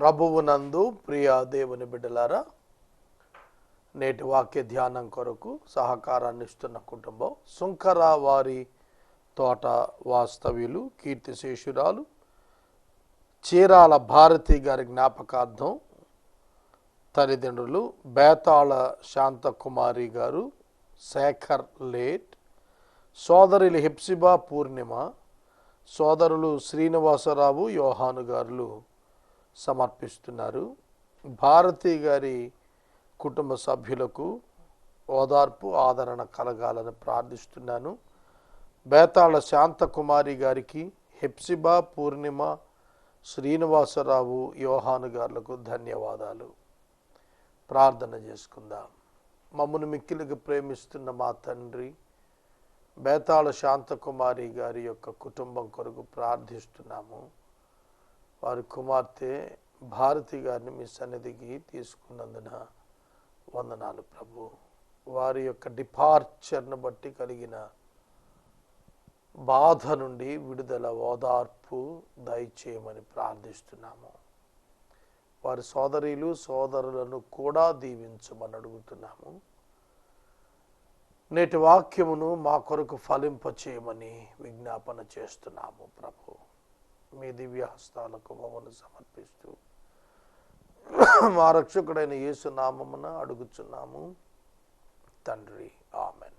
ప్రభువునందు ప్రియ దేవుని బిడ్డలారా నేటి వాక్య ధ్యానం కొరకు సహకారాన్ని ఇస్తున్న కుటుంబం సుంకర వారి తోట వాస్తవ్యులు కీర్తిశేషురాలు చీరాల భారతి గారి జ్ఞాపకార్థం తల్లిదండ్రులు బేతాళ శాంతకుమారి గారు శేఖర్ లేట్ సోదరులు హెప్సిబా పూర్ణిమ సోదరులు శ్రీనివాసరావు యోహాను గారులు సమర్పిస్తున్నారు. భారతి గారి కుటుంబ సభ్యులకు ఓదార్పు ఆదరణ కలగాలని ప్రార్థిస్తున్నాను. బేతాళ శాంతకుమారి గారికి హెప్సిబా పూర్ణిమ శ్రీనివాసరావు యోహాను గారులకు ధన్యవాదాలు. ప్రార్థన చేసుకుందాం. మమ్మను మిక్కిలికి ప్రేమిస్తున్న మా తండ్రి బేతాళ శాంతకుమారి గారి యొక్క కుటుంబం కొరకు ప్రార్థిస్తున్నాము. వారి కుమార్తె భారతి గారిని మీ సన్నిధికి తీసుకున్నందున వందనాలు ప్రభు. వారి యొక్క డిపార్చర్ను బట్టి కలిగిన బాధ నుండి విడుదల ఓదార్పు దయచేయమని ప్రార్థిస్తున్నాము. వారి సోదరీలు సోదరులను కూడా దీవించమని అడుగుతున్నాము. నేటి వాక్యమును మా కొరకు ఫలింపచేయమని విజ్ఞాపన చేస్తున్నాము ప్రభు. మీ దివ్య హస్తాలకు మమ్మల్ని సమర్పిస్తూ మా రక్షకుడైన యేసు నామమున అడుగుచున్నాము. తండ్రి ఆమెన్.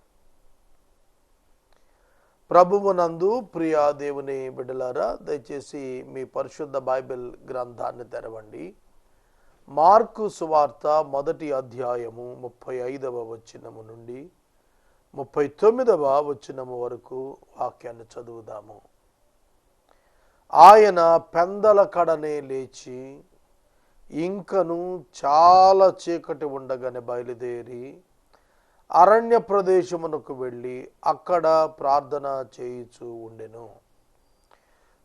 ప్రభువునందు ప్రియా దేవుని బిడ్డలారా దయచేసి మీ పరిశుద్ధ బైబిల్ గ్రంథాన్ని తెరవండి. మార్కు సువార్త మొదటి అధ్యాయము ముప్పై ఐదవ వచ్చినము నుండి ముప్పై తొమ్మిదవ వచ్చినము వరకు వాక్యాన్ని చదువుదాము. ఆయన పెందల కడనే లేచి ఇంకను చాలా చీకటి ఉండగానే బయలుదేరి అరణ్య ప్రదేశమునకు వెళ్ళి అక్కడ ప్రార్థన చేయుచు ఉండెను.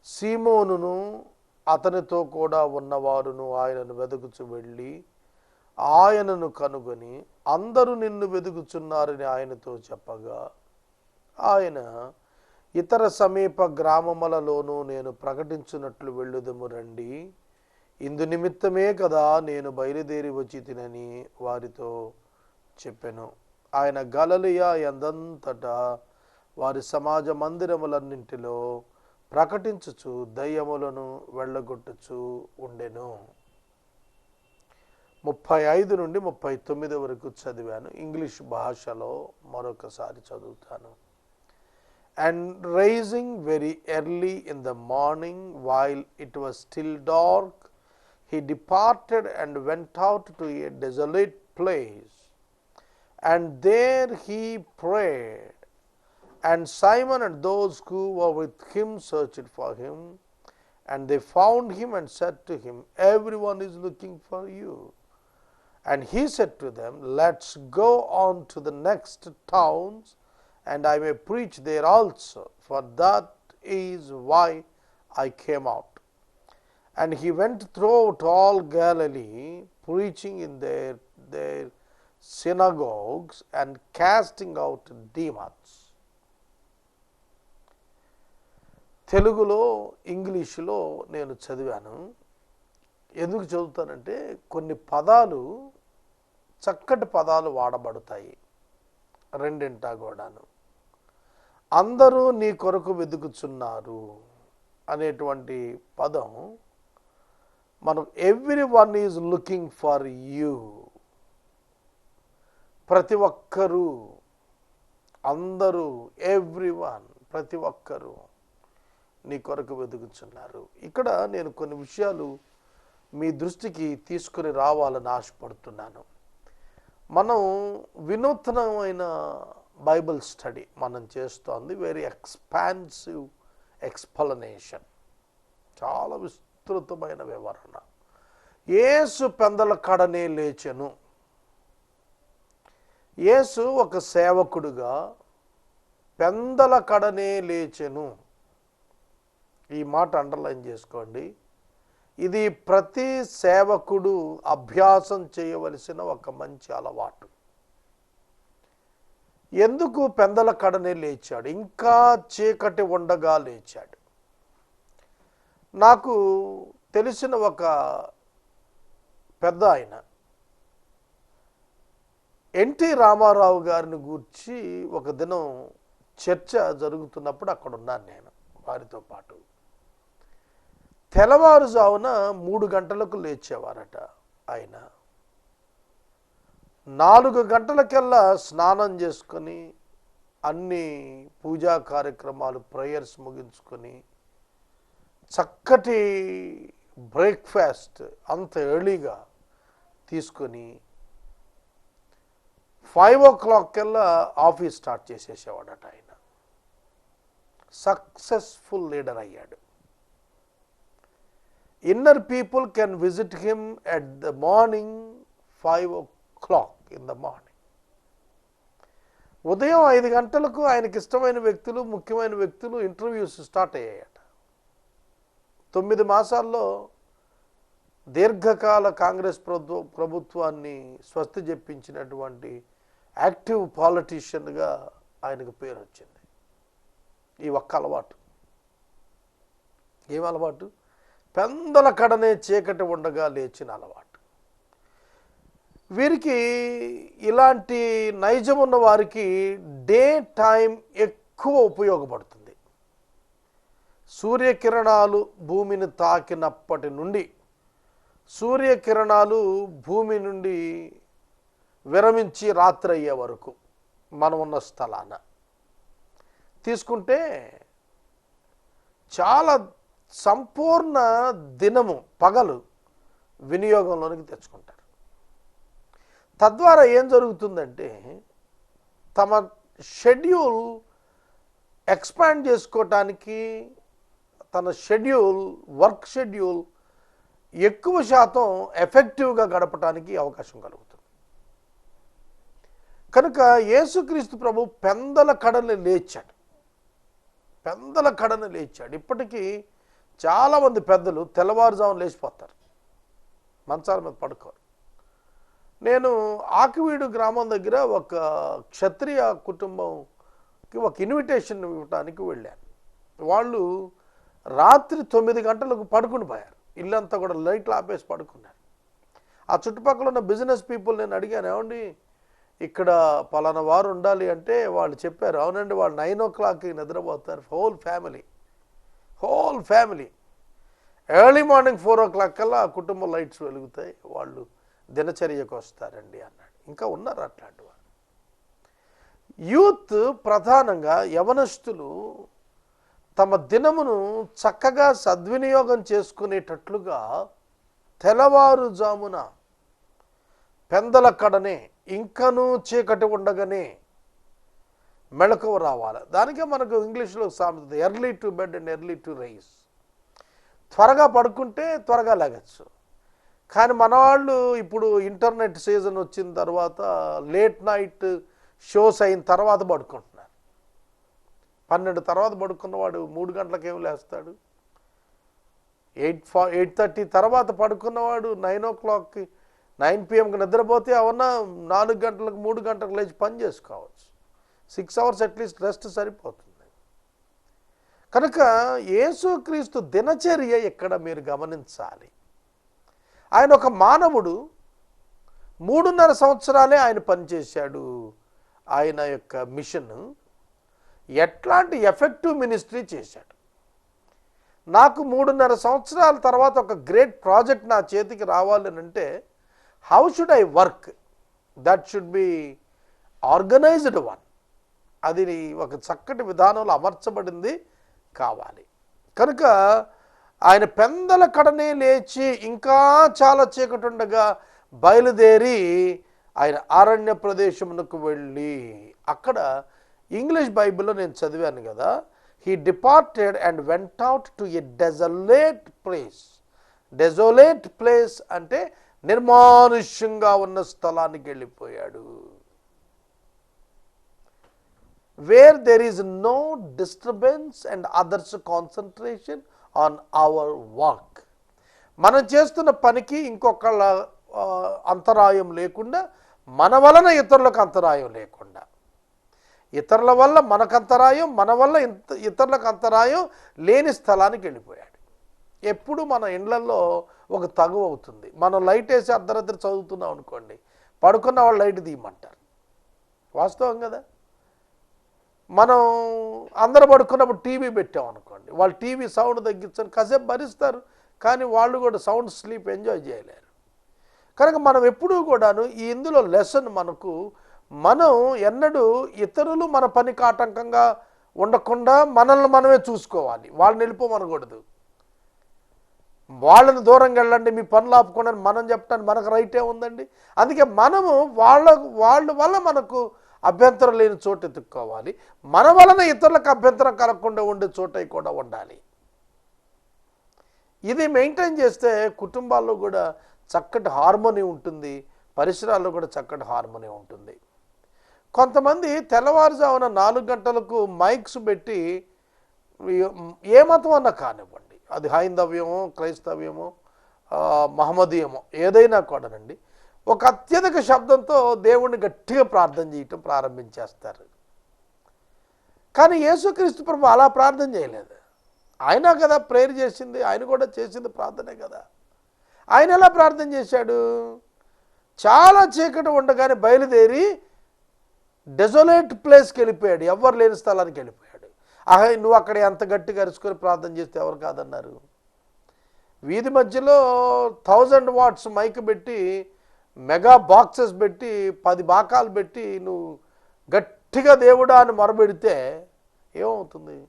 సీమోనును అతనితో కూడా ఉన్నవారును ఆయనను వెతుకుచు వెళ్ళి ఆయనను కనుగొని అందరూ నిన్ను వెతుకుచున్నారని ఆయనతో చెప్పగా ఆయన ఇతర సమీప గ్రామములలోనూ నేను ప్రకటించున్నట్లు వెళ్ళుదము రండి. ఇందు నిమిత్తమే కదా నేను బయలుదేరి వచ్చి తినని వారితో చెప్పెను. ఆయన గలలియ ఎందంతటా వారి సమాజ మందిరములన్నింటిలో ప్రకటించుచు దయ్యములను వెళ్ళగొట్టుచు ఉండెను. ముప్పై ఐదు నుండి ముప్పై తొమ్మిది వరకు చదివాను. ఇంగ్లీష్ భాషలో మరొకసారి చదువుతాను. and rising very early in the morning while it was still dark, he departed and went out to a desolate place. And there he prayed, and Simon and those who were with him searched for him, and they found him and said to him, Everyone is looking for you. And he said to them, Let's go on to the next towns and i may preach there also for that is why i came out and he went throughout all Galilee, preaching in their, their synagogues and casting out demons. తెలుగులో ఇంగ్లీషులో నేను చదివాను ఎందుకు చదువుతానంటే కొన్ని పదాలు చక్కటి పదాలు వాడబడతాయి రెండింటా కూడాను అందరూ నీ కొరకు వెతుకుచున్నారు అనేటువంటి పదం మనం everyone is looking for you ప్రతి ఒక్కరూ అందరూ ఎవ్రీ వన్ ప్రతి ఒక్కరూ నీ కొరకు వెతుకుచున్నారు. ఇక్కడ నేను కొన్ని విషయాలు మీ దృష్టికి తీసుకుని రావాలని ఆశపడుతున్నాను. మనం వినూత్నమైన బైబిల్ స్టడీ మనం చేస్తోంది. వెరీ ఎక్స్పాన్సివ్ ఎక్స్ప్లనేషన్ చాలా విస్తృతమైన వివరణ. యేసు పెందల కడనే లేచెను. యేసు ఒక సేవకుడుగా పెందల కడనే లేచెను. ఈ మాట అండర్లైన్ చేసుకోండి. ఇది ప్రతి సేవకుడు అభ్యాసం చేయవలసిన ఒక మంచి అలవాటు. ఎందుకు పెందల కడనే లేచాడు? ఇంకా చీకటి ఉండగా లేచాడు. నాకు తెలిసిన ఒక పెద్ద ఆయన ఎన్టీ రామారావు గారిని గూర్చి ఒక దినం చర్చ జరుగుతున్నప్పుడు అక్కడ ఉన్నాను నేను వారితో పాటు. తెల్లవారుజామున మూడు గంటలకు లేచేవారట ఆయన. నాలుగు గంటలకెల్లా స్నానం చేసుకొని అన్ని పూజా కార్యక్రమాలు ప్రేయర్స్ ముగించుకొని చక్కటి బ్రేక్ఫాస్ట్ అంత ఎర్లీగా తీసుకొని ఫైవ్ ఓ క్లాక్ కల్లా ఆఫీస్ స్టార్ట్ చేసేసేవాడట ఆయన. సక్సెస్ఫుల్ లీడర్ అయ్యాడు. Inner people can visit him at the morning five o'clock. In the morning ఉదయం ఐదు గంటలకు ఆయనకి ఇష్టమైన వ్యక్తులు ముఖ్యమైన వ్యక్తులు ఇంటర్వ్యూస్ స్టార్ట్ అయ్యాయట. తొమ్మిది మాసాల్లో దీర్ఘకాల కాంగ్రెస్ ప్రభు ప్రభుత్వాన్ని స్వస్తి చెప్పించినటువంటి యాక్టివ్ పాలిటీషియన్గా ఆయనకు పేరు వచ్చింది. ఈ ఒక్క అలవాటు. ఏం అలవాటు? పెందల కడనే చీకటి ఉండగా లేచిన అలవాటు. వీరికి ఇలాంటి నైజం ఉన్న వారికి డే టైం ఎక్కువ ఉపయోగపడుతుంది. సూర్యకిరణాలు భూమిని తాకినప్పటి నుండి సూర్యకిరణాలు భూమి నుండి విరమించి రాత్రి అయ్యే వరకు మనం ఉన్న స్థలాన. తీసుకుంటే చాలా సంపూర్ణ దినము పగలు వినియోగంలోనికి తెచ్చుకుంటాం తద్వారా ఏం జరుగుతుందంటే తమ షెడ్యూల్ ఎక్స్పాండ్ చేసుకోవటానికి తన షెడ్యూల్ వర్క్ షెడ్యూల్ ఎక్కువ శాతం ఎఫెక్టివ్గా గడపటానికి అవకాశం కలుగుతుంది. కనుక యేసుక్రీస్తు ప్రభు పెందల కడని లేచాడు. పెందల కడని లేచాడు. ఇప్పటికీ చాలామంది పెద్దలు తెల్లవారుజామున లేచిపోతారు. మంచాల మీద పడుకోరు. నేను ఆకివీడు గ్రామం దగ్గర ఒక క్షత్రియ కుటుంబంకి ఒక ఇన్విటేషన్ ఇవ్వటానికి వెళ్ళాను. వాళ్ళు రాత్రి తొమ్మిది గంటలకు పడుకుని పోయారు. ఇల్లంతా కూడా లైట్లు ఆపేసి పడుకున్నారు. ఆ చుట్టుపక్కల ఉన్న బిజినెస్ పీపుల్ నేను అడిగాను ఏమండి ఇక్కడ పలానా వారు ఉండాలి అంటే వాళ్ళు చెప్పారు అవునండి వాళ్ళు నైన్ ఓ క్లాక్కి నిద్రపోతారు whole family whole family early morning four o'clock ఆ కుటుంబ లైట్స్ వెలుగుతాయి వాళ్ళు దినచర్యకు వస్తారండి అన్నాడు. ఇంకా ఉన్నారు అట్లాంటి వారు యూత్ ప్రధానంగా యవనస్తులు తమ దినమును చక్కగా సద్వినియోగం చేసుకునేటట్లుగా తెల్లవారుజామున పెందల కడనే ఇంకనూ చీకటి ఉండగానే మెళకువ రావాలి. దానికే మనకు ఇంగ్లీష్లో సామెత early to bed and early to rise త్వరగా పడుకుంటే త్వరగా లేగచ్చు. కానీ మన వాళ్ళు ఇప్పుడు ఇంటర్నెట్ సీజన్ వచ్చిన తర్వాత లేట్ నైట్ షోస్ అయిన తర్వాత పడుకుంటున్నారు. పన్నెండు తర్వాత పడుకున్నవాడు మూడు గంటలకు ఏమి లేస్తాడు. ఎయిట్ ఫా ఎయిట్ థర్టీ తర్వాత పడుకున్నవాడు నైన్ ఓ క్లాక్కి నైన్ పిఎంకి నిద్రపోతే అవన్నా నాలుగు గంటలకు మూడు గంటలకు లేచి పని చేసుకోవచ్చు. సిక్స్ అవర్స్ అట్లీస్ట్ రెస్ట్ సరిపోతుంది. కనుక యేసుక్రీస్తు దినచర్య ఇక్కడ మీరు గమనించాలి. ఆయన ఒక మానవుడు. మూడున్నర సంవత్సరాలే ఆయన పనిచేశాడు. ఆయన యొక్క మిషన్ ఎట్లాంటి ఎఫెక్టివ్ మినిస్ట్రీ చేశాడు. నాకు మూడున్నర సంవత్సరాల తర్వాత ఒక గ్రేట్ ప్రాజెక్ట్ నా చేతికి రావాలని అంటే how should I work that should be organised one అది ఒక చక్కటి విధానంలో అమర్చబడింది కావాలి. కనుక ఆయన పెందల కడనే లేచి ఇంకా చాలా చీకటి ఉండగా బయలుదేరి ఆయన అరణ్య ప్రదేశమునకు వెళ్ళి అక్కడ ఇంగ్లీష్ బైబిల్లో నేను చదివాను కదా. He departed and went out to a desolate place desolate place అంటే నిర్మానుష్యంగా ఉన్న స్థలానికి వెళ్ళిపోయాడు. Where there is no disturbance and others concentration on our work మనం చేస్తున్న పనికి ఇంకొకళ్ళ అంతరాయం లేకుండా మన వలన ఇతరులకు అంతరాయం లేకుండా. ఇతరుల వల్ల మనకు అంతరాయం మన వల్ల ఇంత ఇతరులకు అంతరాయం లేని స్థలానికి వెళ్ళిపోయాడు. ఎప్పుడు మన ఇండ్లలో ఒక తగు అవుతుంది. మనం లైట్ వేసి అర్ధరాత్రి చదువుతున్నాం అనుకోండి పడుకున్న వాళ్ళు లైట్ తీయమంటారు. వాస్తవం కదా? మనం అందరూ పడుకున్నప్పుడు టీవీ పెట్టాం అనుకోండి. వాళ్ళు టీవీ సౌండ్ తగ్గించని కాసేపు భరిస్తారు. కానీ వాళ్ళు కూడా సౌండ్ స్లీప్ ఎంజాయ్ చేయలేరు. కనుక మనం ఎప్పుడూ కూడాను ఈ ఇందులో లెసన్ మనకు మనం ఎన్నడూ ఇతరులు మన పనికి ఆటంకంగా ఉండకుండా మనల్ని మనమే చూసుకోవాలి. వాళ్ళని వెళ్ళిపోమనకూడదు వాళ్ళని దూరంగా వెళ్ళండి మీ పనులు ఆపుకోండి మనం చెప్పడానికి మనకు రైటే ఉందండి. అందుకే మనము వాళ్ళ వాళ్ళ వల్ల మనకు అభ్యంతరం లేని చోటు ఎత్తుక్కోవాలి. మన వలన ఇతరులకు అభ్యంతరం కలగకుండా ఉండే చోట కూడా ఉండాలి. ఇది మెయింటైన్ చేస్తే కుటుంబాల్లో కూడా చక్కటి హార్మోనీ ఉంటుంది. పరిసరాల్లో కూడా చక్కటి హార్మోనీ ఉంటుంది. కొంతమంది తెల్లవారుజామున నాలుగు గంటలకు మైక్స్ పెట్టి ఏ మతం అన్నా కానివ్వండి. అది హైందవ్యమో క్రైస్తవ్యమో ఆ, మహమ్మదీయమో ఏదైనా కూడానండి. ఒక అత్యధిక శబ్దంతో దేవుణ్ణి గట్టిగా ప్రార్థన చేయటం ప్రారంభించేస్తారు. కానీ యేసుక్రీస్తు ప్రభు అలా ప్రార్థన చేయలేదు. ఆయన కదా ప్రేయర్ చేసింది ఆయన కూడా చేసింది ప్రార్థనే కదా. ఆయన ఎలా ప్రార్థన చేశాడు? చాలా చీకటి ఉండగానే బయలుదేరి డెజోలేట్ ప్లేస్కి వెళ్ళిపోయాడు. ఎవరు లేని స్థలానికి వెళ్ళిపోయాడు. ఆహా నువ్వు అక్కడ ఎంత గట్టిగా అరుచుకొని ప్రార్థన చేస్తే ఎవరు కాదన్నారు? వీధి మధ్యలో థౌజండ్ వాట్స్ మైక్ పెట్టి మెగా బాక్సెస్ పెట్టి పది బాకాలు పెట్టి నువ్వు గట్టిగా దేవుడా అని మొరబెడితే ఏమవుతుంది?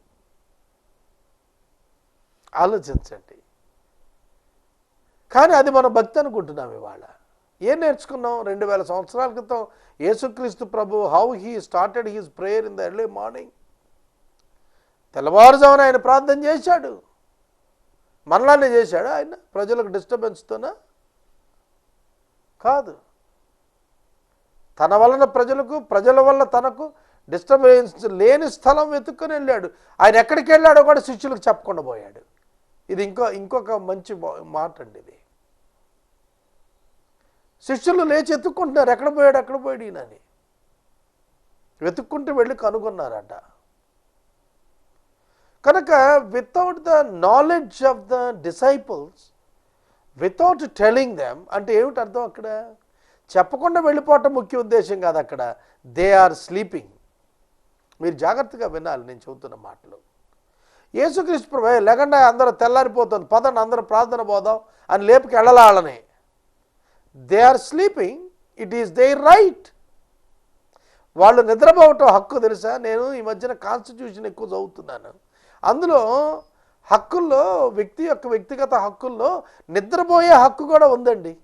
ఆలోచించండి. కానీ అది మన భక్తి అనుకుంటున్నాం ఇవాళ. ఏం నేర్చుకున్నాం? రెండు వేల సంవత్సరాల క్రితం యేసుక్రీస్తు ప్రభు how he started his prayer in the early morning తెల్లవారుజామున ఆయన ప్రార్థన చేశాడు. మనలానే చేశాడు ఆయన? ప్రజలకు డిస్టర్బెన్స్తోనా కాదు. తన వలన ప్రజలకు ప్రజల వల్ల తనకు డిస్టర్బెన్స్ లేని స్థలం వెతుక్కొని వెళ్ళాడు. ఆయన ఎక్కడికి వెళ్ళాడో కూడా శిష్యులకు చెప్పకుండా పోయాడు. ఇది ఇంకో ఇంకొక మంచి మాట అండి ఇది. శిష్యులు లేచి ఎత్తుక్కుంటున్నారు. ఎక్కడ పోయాడు ఎక్కడ పోయాడు ఈయనని. వెతుక్కుంటూ వెళ్ళి కనుగొన్నారట. కనుక without the knowledge of the disciples without telling them అంటే ఏమిటి అర్థం అక్కడ? చెప్పకుండా వెళ్ళిపోవటం ముఖ్య ఉద్దేశం కాదు అక్కడ. దే ఆర్ స్లీపింగ్ మీరు జాగ్రత్తగా వినాలి నేను చెబుతున్న మాటలు. యేసుక్రీస్తు ప్రభు లేకుండా అందరూ తెల్లారిపోతుంది. పదండి అందరూ ప్రార్థన పోదాం అని లేపుకి వెళ్ళాలని they are sleeping it is their right వాళ్ళు నిద్రపోవటం హక్కు తెలుసా? నేను ఈ మధ్యన కాన్స్టిట్యూషన్ ఎక్కువ చదువుతున్నాను. అందులో హక్కుల్లో వ్యక్తి యొక్క వ్యక్తిగత హక్కుల్లో నిద్రపోయే హక్కు కూడా ఉందండి.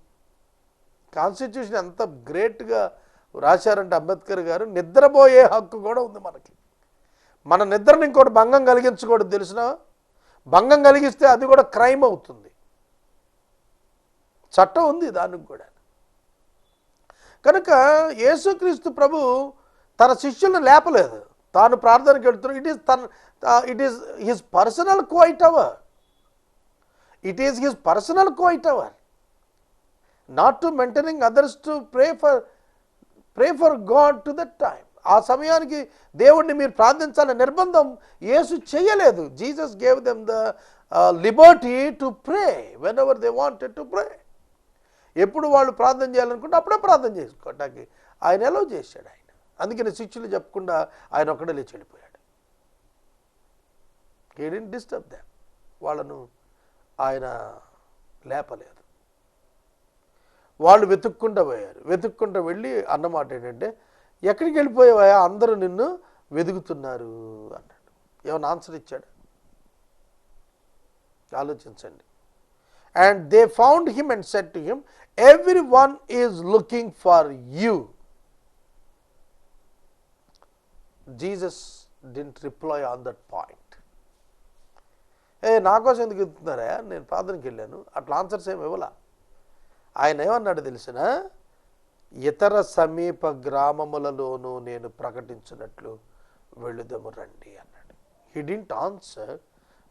కాన్స్టిట్యూషన్ ఎంత గ్రేట్గా రాశారంటే అంబేద్కర్ గారు నిద్రపోయే హక్కు కూడా ఉంది మనకి. మన నిద్రని ఇంకోటి భంగం కలిగించకూడదు తెలిసిన భంగం కలిగిస్తే అది కూడా క్రైమ్ అవుతుంది. చట్టం ఉంది దానికి కూడా. కనుక యేసుక్రీస్తు ప్రభు తన శిష్యులను లేపలేదు. తాను ప్రార్థనకి వెళ్తున్నాడు ఇట్ ఈస్ తన it is his personal quiet hour it is his personal quiet hour not to maintaining others to pray for pray for God to that time ఆ సమయానికి దేవుణ్ణి మీరు ప్రార్థించాలనే నిర్బంధం యేసు చేయలేదు. Jesus gave them the liberty to pray whenever they wanted to pray ఎప్పుడు వాళ్ళు ప్రార్థన చేయాలనుకుంటే అప్పుడే ప్రార్థన చేసుకోవటానికి ఆయన ఎలా చేశాడు ఆయన. అందుకని శిష్యులు చెప్పకుండా ఆయన ఒక్కడే లేచి వెళ్ళిపోయాడు. ఏడింటి డిస్టర్బ్ దామ్ వాళ్ళను ఆయన లేపలేదు. వాళ్ళు వెతుక్కుంటూ పోయారు. వెతుక్కుంటూ వెళ్ళి అన్నమాట ఏంటంటే ఎక్కడికి వెళ్ళిపోయావా అందరూ నిన్ను వెతుకుతున్నారు అన్నాడు. ఏమైనా ఆన్సర్ ఇచ్చాడు? ఆలోచించండి. And they found him and said to him everyone is looking for you Jesus didn't reply on that point ఏ నా కోసం ఎందుకు ఎత్తుతున్నారా నేను ప్రార్థనకి వెళ్ళాను. అట్లా ఆన్సర్స్ ఏమి ఇవ్వాల? ఆయన ఏమన్నాడు తెలిసిన ఇతర సమీప గ్రామములలోనూ నేను ప్రకటించినట్లు వెళ్ళుదము రండి అన్నాడు. He didn't answer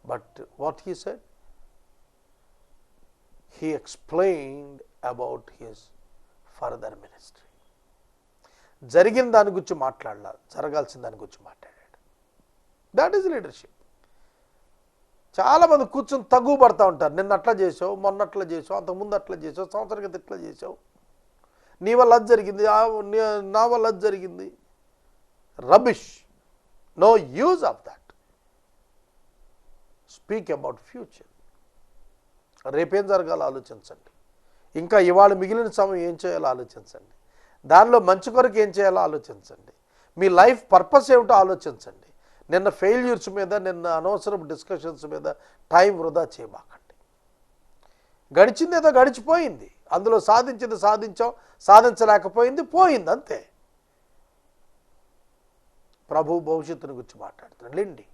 but what he said he explained about his further ministry జరిగిన దాని గురించి మాట్లాడలా జరగాల్సిన దాని గురించి మాట్లాడాడు. దాట్ ఈజ్ లీడర్షిప్ చాలామంది కూర్చొని తగ్గుపడతా ఉంటారు. నిన్న అట్లా చేసావు మొన్న అట్లా చేసావు అంతకుముందు అట్లా చేసావు సంవత్సరం క్రితం ఇట్లా చేసావు. నీ వల్ల అది జరిగింది నా వల్ల అది జరిగింది. Rubbish no use of that speak about future రేపేం జరగాలో ఆలోచించండి. ఇంకా ఇవాళ మిగిలిన సమయం ఏం చేయాలో ఆలోచించండి. దానిలో మంచి కొరకు ఏం చేయాలో ఆలోచించండి. మీ లైఫ్ పర్పస్ ఏమిటో ఆలోచించండి. నిన్న ఫెయిల్యూర్స్ మీద నిన్న అనవసరం డిస్కషన్స్ మీద టైం వృధా చేయబాకండి. గడిచింది ఏదో గడిచిపోయింది. అందులో సాధించింది సాధించాం సాధించలేకపోయింది పోయింది అంతే. ప్రభు భవిష్యత్తుని గురించి మాట్లాడుతున్నాడు. లేండి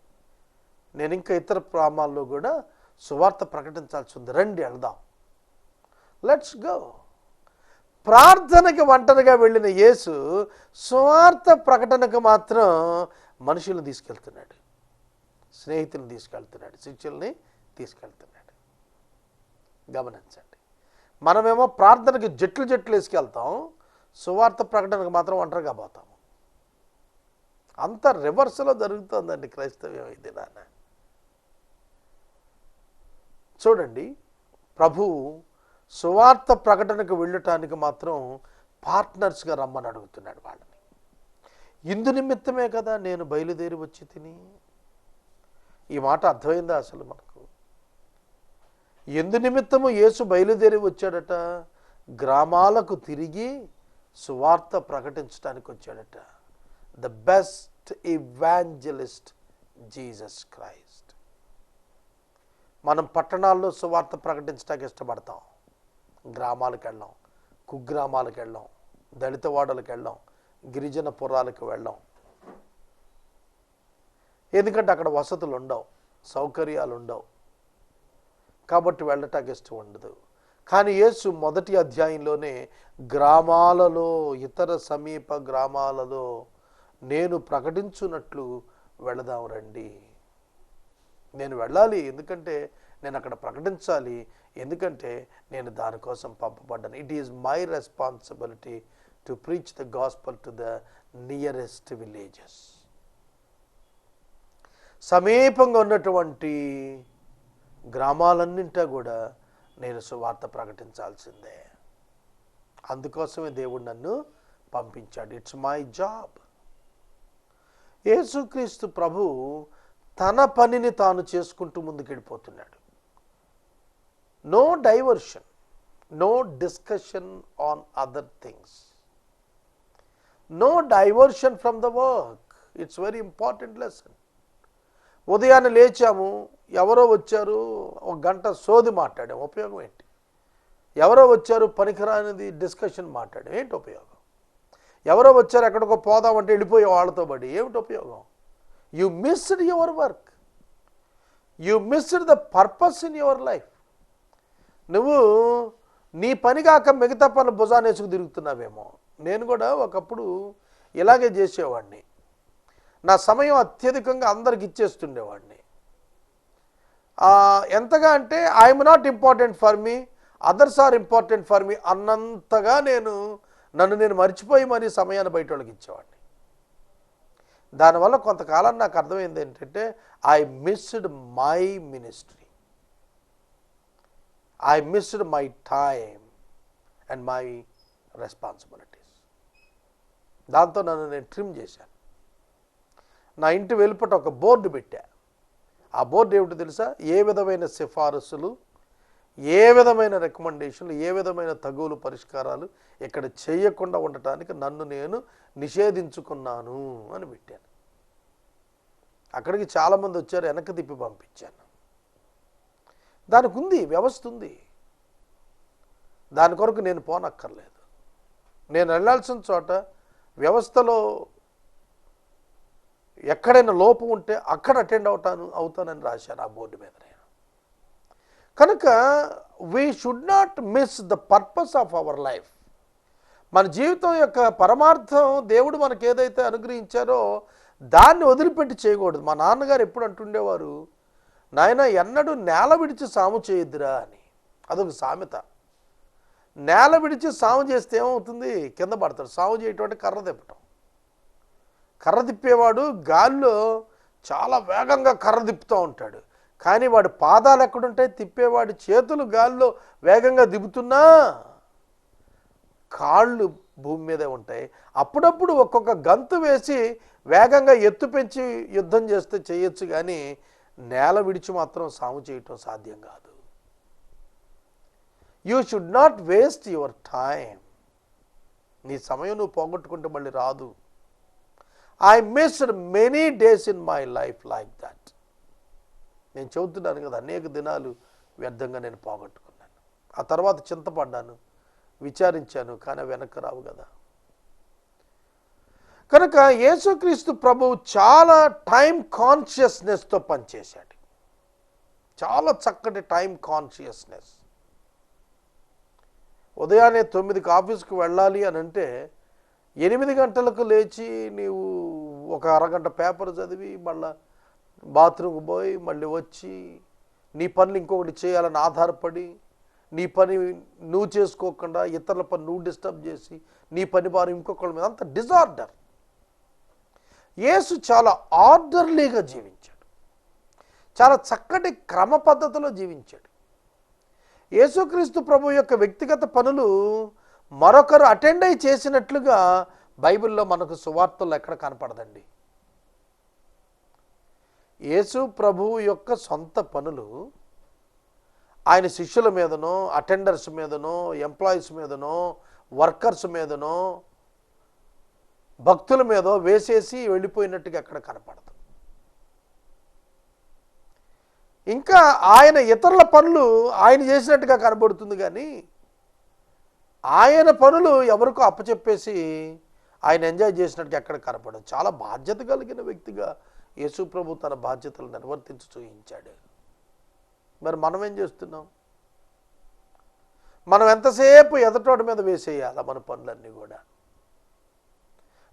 నేను ఇంకా ఇతర ప్రామాల్లో కూడా సువార్త ప్రకటించాల్సి ఉంది. రండి వెళ్దాం. లెట్స్ గో ప్రార్థనకి ఒంటరిగా వెళ్ళిన యేసు స్వార్థ ప్రకటనకు మాత్రం మనుషులను తీసుకెళ్తున్నాడు. స్నేహితులను తీసుకెళ్తున్నాడు. శిష్యుల్ని తీసుకెళ్తున్నాడు. గమనించండి. మనమేమో ప్రార్థనకి జట్లు జట్లు వేసుకెళ్తాం. సువార్త ప్రకటనకు మాత్రం ఒంటరిగా పోతాము. అంత రివర్స్లో జరుగుతుందండి క్రైస్తవ్యం ఇది నాన్న చూడండి ప్రభు సువార్త ప్రకటనకు వెళ్ళటానికి మాత్రం పార్ట్నర్స్గా రమ్మని అడుగుతున్నాడు వాళ్ళని. ఇందు నిమిత్తమే కదా నేను బయలుదేరి వచ్చి తిని. ఈ మాట అర్థమైందా అసలు మనకు? ఎందు నిమిత్తము యేసు బయలుదేరి వచ్చాడట గ్రామాలకు తిరిగి సువార్త ప్రకటించడానికి వచ్చాడట. The best evangelist Jesus Christ మనం పట్టణాల్లో సువార్త ప్రకటించడానికి ఇష్టపడతాం. గ్రామాలకు వెళ్ళాం కుగ్రామాలకు వెళ్ళాం దళిత వాడలకు వెళ్ళాం గిరిజన పురాలకు వెళ్ళాం. ఎందుకంటే అక్కడ వసతులు ఉండవు సౌకర్యాలు ఉండవు కాబట్టి వెళ్ళటానికి ఇష్టం ఉండదు. కానీ యేసు మొదటి అధ్యాయంలోనే గ్రామాలలో ఇతర సమీప గ్రామాలలో నేను ప్రకటించున్నట్లు వెళదాం రండి. నేను వెళ్ళాలి ఎందుకంటే నేను అక్కడ ప్రకటించాలి ఎందుకంటే నేను దానికోసం పంపబడ్డాను. It is my responsibility to preach the gospel to the nearest villages సమీపంగా ఉన్నటువంటి గ్రామాలన్నింటా కూడా నేను సువార్త ప్రకటించాల్సిందే. అందుకోసమే దేవుడు నన్ను పంపించాడు. ఇట్స్ మై జాబ్ యేసుక్రీస్తు ప్రభు తన పనిని తాను చేసుకుంటూ ముందుకెళ్ళిపోతున్నాడు. No diversion no discussion on other things no diversion from the work it's very important lesson ఉదయాన్నే లేచాము ఎవరో వచ్చారు ఒక గంట సోది మాట్లాడాము. ఉపయోగం ఏంటి? ఎవరో వచ్చారు పనికిరానిది డిస్కషన్ మాట్లాడాము ఏంటి ఉపయోగం? ఎవరో వచ్చారు ఎక్కడికో పోదామంటే వెళ్ళిపోయే వాళ్ళతో పడి ఏమిటి ఉపయోగం? You missed your work you missed the purpose in your life నువ్వు నీ పని కాక మిగతా పనులు భుజాన్ని వేసుకు తిరుగుతున్నావేమో. నేను కూడా ఒకప్పుడు ఇలాగే చేసేవాడిని. నా సమయం అత్యధికంగా అందరికి ఇచ్చేస్తుండేవాడిని. ఎంతగా అంటే I'm not important for me others are important for me అన్నంతగా నేను నన్ను నేను మర్చిపోయి మరీ సమయాన్ని బయట వాళ్ళకి ఇచ్చేవాడిని. దానివల్ల కొంతకాలం నాకు అర్థమైంది ఏంటంటే I missed my ministry I missed my time and my responsibilities దాంతో నన్ను నేను ట్రిమ్ చేశాను. నా ఇంటి వెలుపట ఒక బోర్డు పెట్టా. ఆ బోర్డు ఏమిటో తెలుసా? ఏ విధమైన సిఫారసులు ఏ విధమైన రికమెండేషన్లు ఏ విధమైన తగువులు పరిష్కారాలు ఇక్కడ చేయకుండా ఉండటానికి నన్ను నేను నిషేధించుకున్నాను అని పెట్టాను. అక్కడికి చాలామంది వచ్చారు వెనక్కి తిప్పి పంపించాను. దానికి ఉంది వ్యవస్థ ఉంది. దాని కొరకు నేను పోనక్కర్లేదు. నేను వెళ్ళాల్సిన చోట వ్యవస్థలో ఎక్కడైనా లోపం ఉంటే అక్కడ అటెండ్ అవుతాను అవుతానని రాశాను ఆ బోర్డు మీదనే. కనుక we should not miss the purpose of our life మన జీవితం యొక్క పరమార్థం దేవుడు మనకు ఏదైతే అనుగ్రహించారో దాన్ని వదిలిపెట్టి చేయకూడదు. మా నాన్నగారు ఎప్పుడు అంటుండేవారు నాయన ఎన్నడూ నేల విడిచి సాము చేయొద్దురా అని. అదొక సామెత. నేల విడిచి సాము చేస్తే ఏమవుతుంది? కింద పడతాడు. సాము చేయటం కర్ర తిప్పటం. కర్ర తిప్పేవాడు గాల్లో చాలా వేగంగా కర్ర తిప్పుతూ ఉంటాడు. కానీ వాడి పాదాలు ఎక్కడుంటాయి తిప్పేవాడి చేతులు గాల్లో వేగంగా దిగుతున్నా. కాళ్ళు భూమి మీదే ఉంటాయి. అప్పుడప్పుడు ఒక్కొక్క గంతు వేసి వేగంగా ఎత్తు పెంచి యుద్ధం చేస్తే చేయొచ్చు కానీ నేల విడిచి మాత్రం సాము చేయటం సాధ్యం కాదు. You should not waste your time నీ సమయం నువ్వు పోగొట్టుకుంటే మళ్ళీ రాదు. I missed many days in my life like that నేను చెబుతున్నాను కదా అనేక దినాలు వ్యర్థంగా నేను పోగొట్టుకున్నాను. ఆ తర్వాత చింతపడ్డాను విచారించాను కానీ వెనక్కి రావు కదా. కనుక యేసుక్రీస్తు ప్రభువు చాలా టైం కాన్షియస్నెస్తో పనిచేశాడు. చాలా చక్కటి టైం కాన్షియస్నెస్. ఉదయాన్నే తొమ్మిదికి ఆఫీస్కి వెళ్ళాలి అని అంటే ఎనిమిది గంటలకు లేచి నీవు ఒక అరగంట పేపర్ చదివి మళ్ళీ బాత్రూమ్కి పోయి మళ్ళీ వచ్చి నీ పనులు ఇంకొకటి చేయాలని ఆధారపడి నీ పని నువ్వు చేసుకోకుండా ఇతరుల పని నువ్వు డిస్టర్బ్ చేసి నీ పని భారం ఇంకొకళ్ళ మీద అంత డిజార్డర్. యేసు చాలా ఆర్డర్లీగా జీవించాడు. చాలా చక్కటి క్రమ పద్ధతిలో జీవించాడు. యేసుక్రీస్తు ప్రభు యొక్క వ్యక్తిగత పనులు మరొకరు అటెండ్ అయి చేసినట్లుగా బైబిల్లో మనకు సువార్తలు ఎక్కడ కనపడదండి. యేసు ప్రభువు యొక్క సొంత పనులు ఆయన శిష్యుల మీదనో అటెండర్స్ మీదనో ఎంప్లాయీస్ మీదనో వర్కర్స్ మీదనో భక్తుల మీదో వేసేసి వెళ్ళిపోయినట్టుగా అక్కడ కనపడదు. ఇంకా ఆయన ఇతరుల పనులు ఆయన చేసినట్టుగా కనబడుతుంది కానీ ఆయన పనులు ఎవరికో అప్పచెప్పేసి ఆయన ఎంజాయ్ చేసినట్టుగా ఎక్కడ కనపడదు. చాలా బాధ్యత కలిగిన వ్యక్తిగా యేసుప్రభు తన బాధ్యతలు నిర్వర్తించి చూయించాడు. మరి మనం ఏం చేస్తున్నాం? మనం ఎంతసేపు ఎదటోడి మీద వేసేయాలా మన పనులన్నీ కూడా?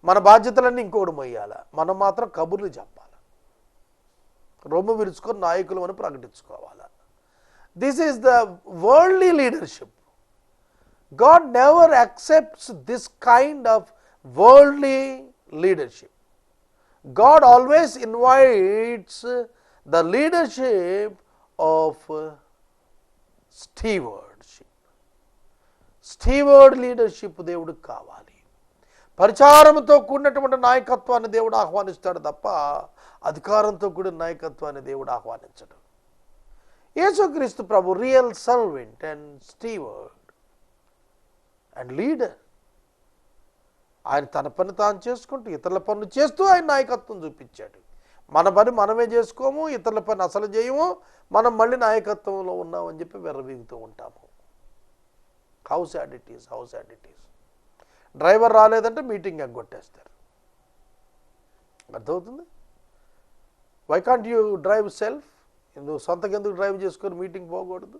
మన బాధ్యతలన్నీ ఇంకోటి మొయ్యాలా? మనం మాత్రం కబుర్లు చెప్పాలి? రొమ్ము విరుచుకొని నాయకులు అని ప్రకటించుకోవాలా? This is the worldly leadership God never accepts this kind of worldly leadership God always invites uh, the leadership of stewardship steward leadership దేవుడికి కావాలి. పరిచారంతో కూడినటువంటి నాయకత్వాన్ని దేవుడు ఆహ్వానిస్తాడు తప్ప అధికారంతో కూడిన నాయకత్వాన్ని దేవుడు ఆహ్వానించడు. యేసుక్రీస్తు ప్రభు real servant and steward and leader ఆయన తన పని తాను చేసుకుంటూ ఇతరుల పనులు చేస్తూ ఆయన నాయకత్వం చూపించాడు. మన పని మనమే చేసుకోము ఇతరుల పని అసలు చేయము మనం మళ్ళీ నాయకత్వంలో ఉన్నామని చెప్పి వెర్రవీగుతూ ఉంటాము. హౌస్ యాడిటీస్ హౌస్ యాడిటీస్ డ్రైవర్ రాలేదంటే మీటింగ్ ఎగ్గొట్టేస్తారు. అర్థమవుతుంది? Why can't you drive self నువ్వు సొంతకి ఎందుకు డ్రైవ్ చేసుకొని మీటింగ్ పోకూడదు?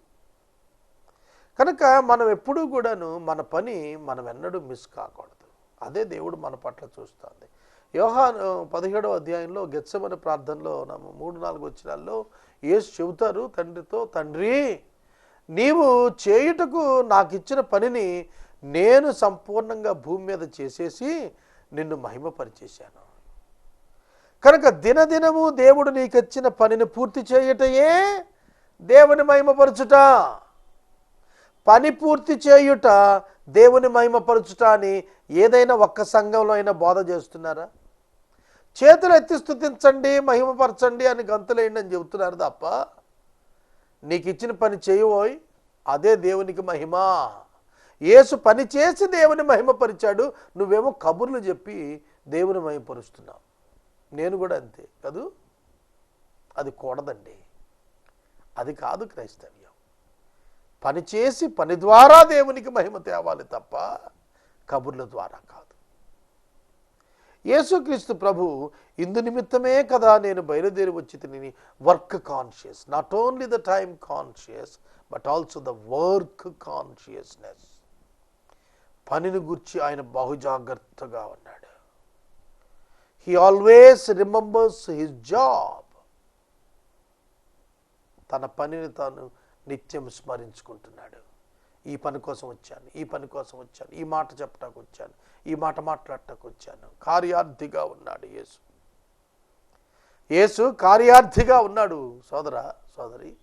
కనుక మనం ఎప్పుడూ కూడాను మన పని మనం ఎన్నడూ మిస్ కాకూడదు. అదే దేవుడు మన పట్ల చూస్తుంది. యోహాను పదిహేడవ అధ్యాయంలో గెచ్చమని ప్రార్థనలో మూడు నాలుగు వచ్చినాల్లో యేసు చెబుతారు తండ్రితో తండ్రి నీవు చేయుటకు నాకు ఇచ్చిన పనిని నేను సంపూర్ణంగా భూమి మీద చేసేసి నిన్ను మహిమపరిచేశాను. కనుక దినదినము దేవుడు నీకు ఇచ్చిన పనిని పూర్తి చేయటయే దేవుని మహిమపరచుట. పని పూర్తి చేయుట దేవుని మహిమపరచుట అని ఏదైనా ఒక్క సంఘంలో అయినా బోధ చేస్తున్నారా? చేతులు ఎత్తి స్థుతించండి మహిమపరచండి అని గంతులేయండి అని చెబుతున్నారు తప్ప నీకు ఇచ్చిన పని చేయబోయ్ అదే దేవునికి మహిమ. యేసు పని చేసి దేవుని మహిమపరిచాడు నువ్వేమో కబుర్లు చెప్పి దేవుని మహిమపరుస్తున్నావు. నేను కూడా అంతే కదూ? అది కూడదండి. అది కాదు క్రైస్తవ్యం. పని చేసి పని ద్వారా దేవునికి మహిమ తేవాలి తప్ప కబుర్ల ద్వారా కాదు. యేసుక్రీస్తు ప్రభు ఇందు నిమిత్తమే కదా నేను బయలుదేరి వచ్చి తిని work conscious not only the time conscious but also the work consciousness పనిని గుర్చి ఆయన బహుజాగ్రత్తగా ఉన్నాడు. He always remembers his job తన పనిని తాను నిత్యం స్మరించుకుంటున్నాడు. ఈ పని కోసం వచ్చాను ఈ పని కోసం వచ్చాను ఈ మాట చెప్పటానికి వచ్చాను ఈ మాట మాట్లాడటానికి వచ్చాను. కార్యార్థిగా ఉన్నాడు యేసు. యేసు కార్యార్థిగా ఉన్నాడు. సోదర సోదరి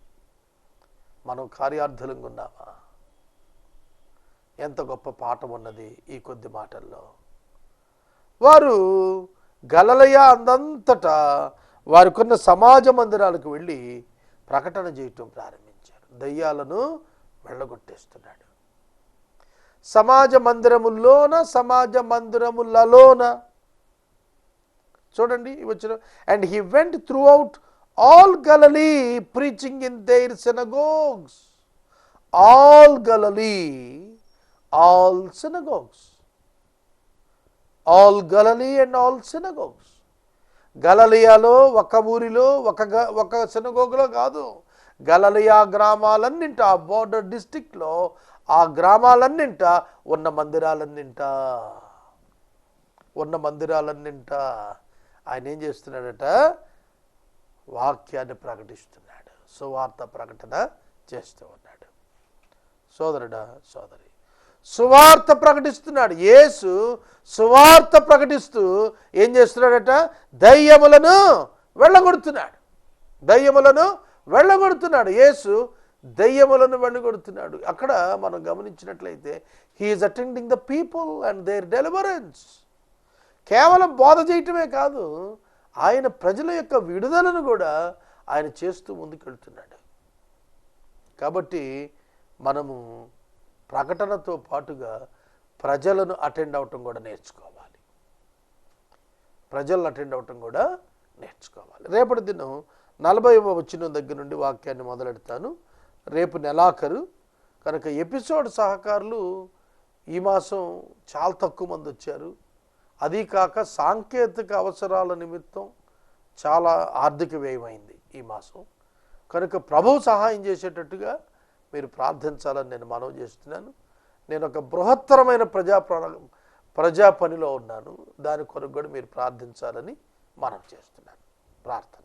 మనం కార్యార్థులంగా ఉన్నామా? ఎంత గొప్ప పాఠం ఉన్నది ఈ కొద్ది మాటల్లో. వారు గలలయ అందంతటా వారికున్న సమాజ మందిరాలకు వెళ్ళి ప్రకటన చేయటం ప్రారంభించారు. దయ్యాలను వెళ్ళగొట్టేస్తున్నాడు సమాజ మందిరముల్లోన సమాజ మందిరములలోన. చూడండి వచ్చిన and he went throughout all Galilee preaching in their synagogues all Galilee all synagogues all Galilee and all synagogues గలలియాలో ఒక ఊరిలో ఒక గ- ఒక సెనగోగులో కాదు. గలలియా గ్రామాలన్నింట ఆ బోర్డర్ డిస్టిక్లో ఆ గ్రామాలన్నింట ఉన్న మందిరాలన్నింట. ఉన్న మందిరాలన్నింట. ఆయన ఏం చేస్తున్నాడట? వాక్యాన్ని ప్రకటిస్తున్నాడు. సువార్త ప్రకటన చేస్తూ ఉన్నాడు. సోదరుడా సోదరి సువార్త ప్రకటిస్తున్నాడు. యేసు సువార్త ప్రకటిస్తూ ఏం చేస్తున్నాడట? దయ్యములను వెళ్ళగొడుతున్నాడు. దయ్యములను వెళ్ళగొడుతున్నాడు. యేసు దయ్యములను వెళ్ళగొడుతున్నాడు. అక్కడ మనం గమనించినట్లయితే he is attending the people and their deliverance కేవలం బోధ చేయటమే కాదు ఆయన ప్రజల యొక్క విడుదలను కూడా ఆయన చేస్తూ ముందుకెళ్తున్నాడు. కాబట్టి మనము ప్రకటనతో పాటుగా ప్రజలను అటెండ్ అవటం కూడా నేర్చుకోవాలి. ప్రజలను అటెండ్ అవటం కూడా నేర్చుకోవాలి. రేపటి దినం నలభై వచ్చిన దగ్గర నుండి వాక్యాన్ని మొదలెడతాను. రేపు నెలాఖరు. కనుక ఎపిసోడ్ సహకారులు ఈ మాసం చాలా తక్కువ మంది వచ్చారు. అది కాక సాంకేతిక అవసరాల నిమిత్తం చాలా ఆర్థిక వ్యయమైంది ఈ మాసం. కనుక ప్రభువు సహాయం చేసేటట్టుగా మీరు ప్రార్థించాలని నేను మనవి చేస్తున్నాను. నేను ఒక బృహత్తరమైన ప్రజా ప్రజా పనిలో ఉన్నాను. దాని కొరకు కూడా మీరు ప్రార్థించాలని మనం చేస్తున్నాను. ప్రార్థన.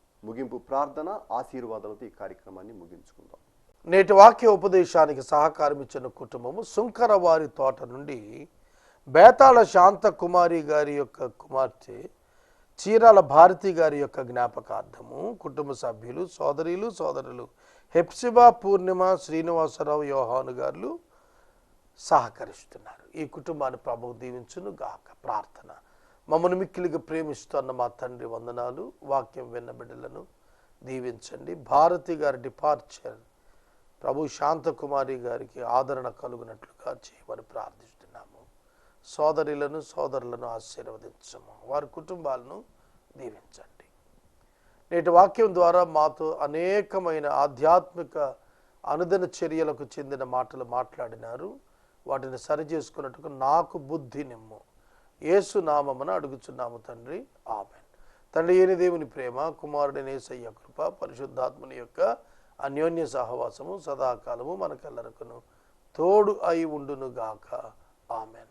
ముగింపు ప్రార్థన ఆశీర్వాదాలతో ఈ కార్యక్రమాన్ని ముగించుకుందాం. నేటి వాక్య ఉపదేశానికి సహకారం ఇచ్చిన కుటుంబము సుంకరవారి తోట నుండి బేతాళ శాంత కుమారి గారి యొక్క కుమార్తె చీరాల భారతి గారి యొక్క జ్ఞాపకార్థము కుటుంబ సభ్యులు సోదరీలు సోదరులు హెప్సిబా పూర్ణిమ శ్రీనివాసరావు యోహాను గారు సహకరిస్తున్నారు. ఈ కుటుంబాన్ని ప్రభు దీవించును గాక ప్రార్థన. మమ్మల్ని మిక్కిలిగా ప్రేమిస్తున్న మా తండ్రి వందనాలు వాక్యం విన్న బిడ్డలను దీవించండి. భారతి గారి డిపార్చర్ ప్రభు శాంతకుమారి గారికి ఆదరణ కలుగునట్లుగా చేయమని ప్రార్థిస్తున్నాము. సోదరులను సోదరులను ఆశీర్వదించము. వారి కుటుంబాలను దీవించండి. నేటి వాక్యం ద్వారా మాతో అనేకమైన ఆధ్యాత్మిక అనుదిన చర్యలకు చెందిన మాటలు మాట్లాడినారు. వాటిని సరిచేసుకున్నట్టుకు నాకు బుద్ధి నిమ్ము. యేసు నామమున అడుగుచున్నాము తండ్రి. ఆమెన్. తండ్రి ఏని దేవుని ప్రేమ కుమారుడి నేసయ్య కృప పరిశుద్ధాత్మని యొక్క అన్యోన్య సహవాసము సదాకాలము మనకెల్లరకును. తోడు అయి ఉండును గాక ఆమెన్.